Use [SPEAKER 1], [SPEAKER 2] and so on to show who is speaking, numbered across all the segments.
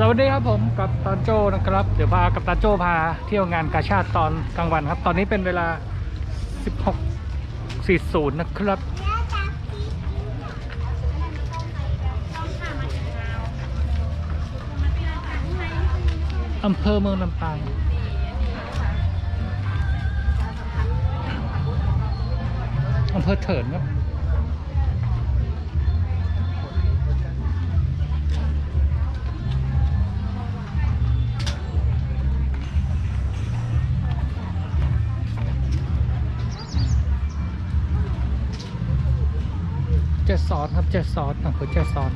[SPEAKER 1] สวัสดีครับผมกับตันโจนะครับ เดี๋ยวพากับตันโจพาเที่ยวงานกาชาติตอนกลางวันครับ ตอนนี้เป็นเวลา 16.40 นะครับ อำเภอเมืองลำปางอำเภอเถินครับ ซอนครับเจสซอนอำเภอเจสซอน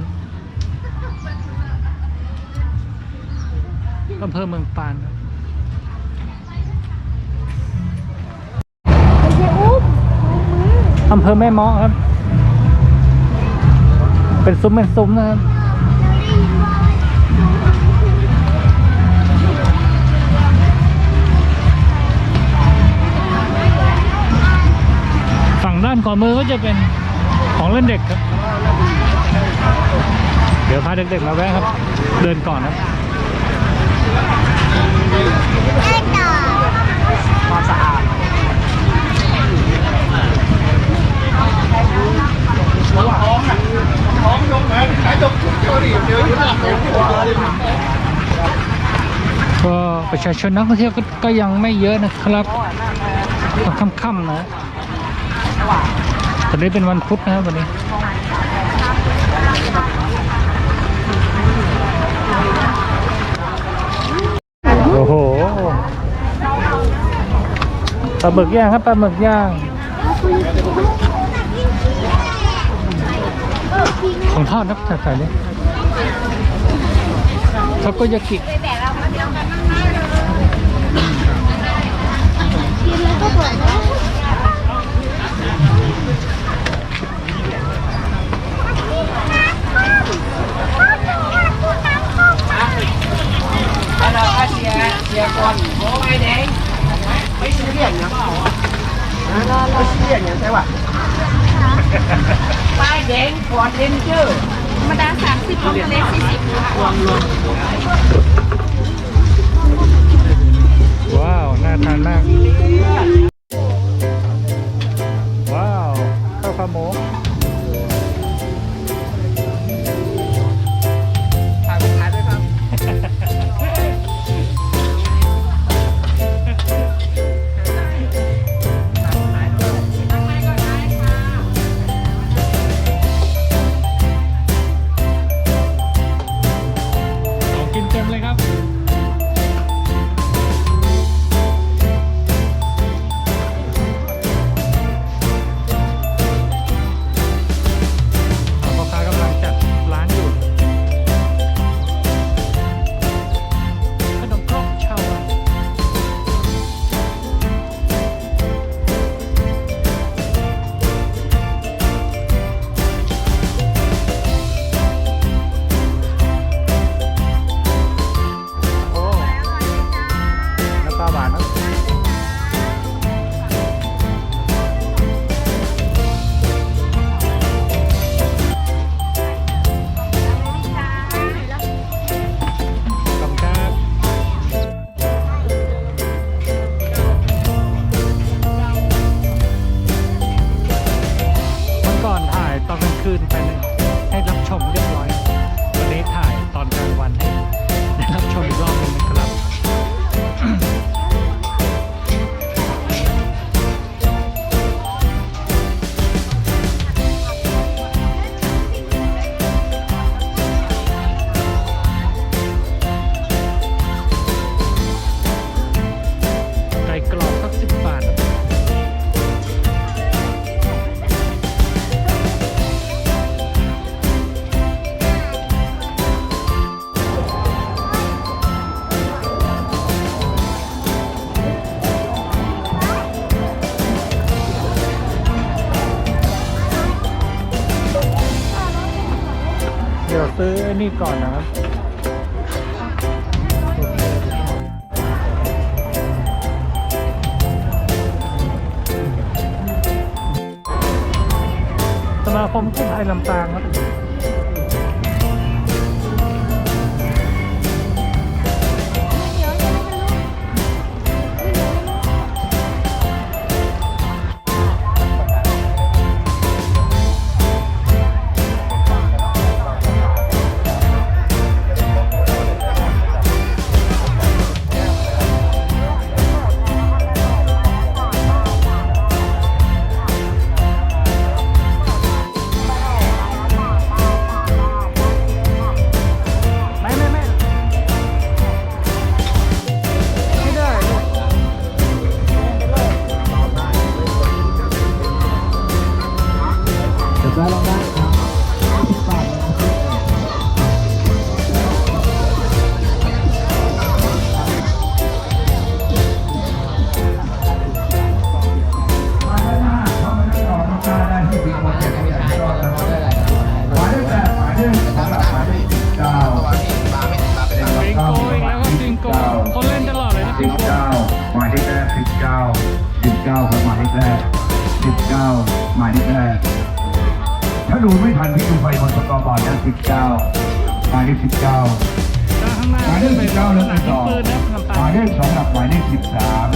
[SPEAKER 1] อำเภอเมืองปานครับ
[SPEAKER 2] ไม่ใช่อุ้ม
[SPEAKER 1] อำเภอแม่เมาะครับ เป็นซุ้มเป็นซุ้มนะครับฝั่งด้านขวามือก็จะเป็น ของเล่นเด็กครับ เดี๋ยวพาเด็กๆมาแวะครับ เดินก่อนครับ
[SPEAKER 2] ไอ้ต่อ
[SPEAKER 1] ความสะอาดก็ประชาชนนักท่องเที่ยวก็ก็ยังไม่เยอะนะครับตอนค่ำๆนะ วันนี้เป็นวันพุธนะครับวันนี้โอ้โหปลาหมึกย่างครับปลาหมึกย่าง ของทอดนะใส่เลยทาโกยากิ
[SPEAKER 2] ไปแบกเรามาเดียวกันนั่งหน้าเลยกินแล้วก็บอกว่า
[SPEAKER 3] อันนั้นอาเซียเซียก่อนโอ้ไม่แดงไม่ซื้อเหรียญยังเปล่าอะไม่ซื้ อเหรียญยังใช่ป่ะป้ายแดงฟอร์ดเรนเจอร์
[SPEAKER 2] ธรรมดาสามสิบของทะเลสี่สิบ
[SPEAKER 1] ว้าว น่าทานมาก ว้าว ข้าวขาหมูา
[SPEAKER 3] ย
[SPEAKER 1] ตอนกลางคืนไปเลย ดี๋ยวซื้อไอ้นี่ก่อนนะครับสมาคมกู้ภัยลำปางครับาวหมายเลขแรกถ้า
[SPEAKER 4] ดูไม่ทันพี่ดูไฟบนสกอร์บอร์ดนะสิบเก้าหมายเลขสิบเก้า
[SPEAKER 1] ห
[SPEAKER 4] มายเลขสิบเก้าแล้วไปต่อห
[SPEAKER 1] มา
[SPEAKER 4] ยเลขสองหลักหมายเลขสิบสาม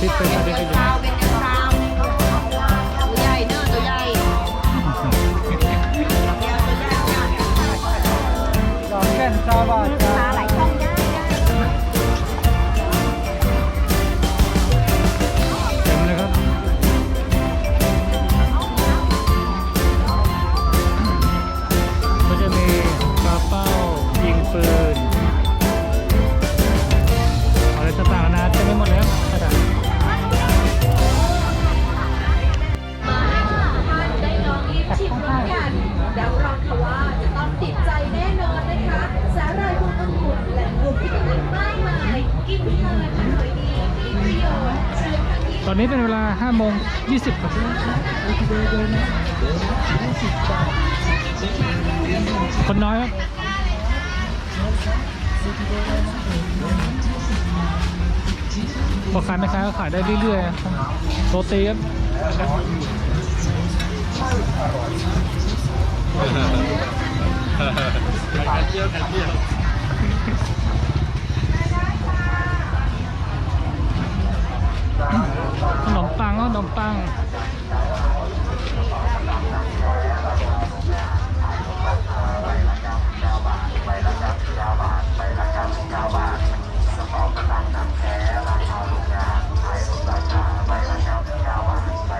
[SPEAKER 1] ที่เป็นประเด็นกันอยู่
[SPEAKER 2] เป็นเดือนราวตัวใหญ่เนอตัวใหญ่
[SPEAKER 3] ดอกแก้นซา
[SPEAKER 1] น กิ
[SPEAKER 5] นเลินอร่อยดีมีประโยชน์เชิญค่ะที่
[SPEAKER 1] ตอนนี้เป็นเวลา5โมง20ครับคนน้อยครับ พอขายไม่ขายก็ขายได้เรื่อยๆครับโรตีครับขนมปังขนมปัง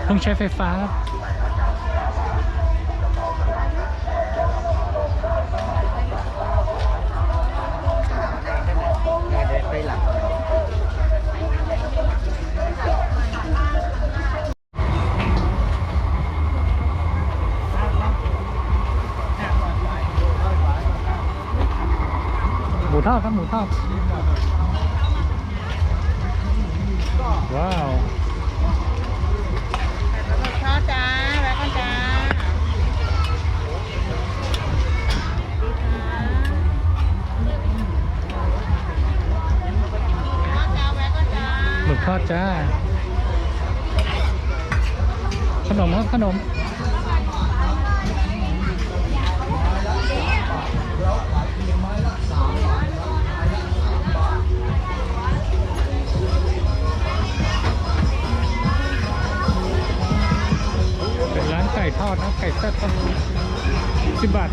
[SPEAKER 1] ต้องใช้ไฟฟ้าครับ ทอดครับหมูทอดว้าว
[SPEAKER 2] ข้าวจ้าแวะกันจ้า
[SPEAKER 1] หมึกทอดจ้า ขนมครับขนม สิบบาท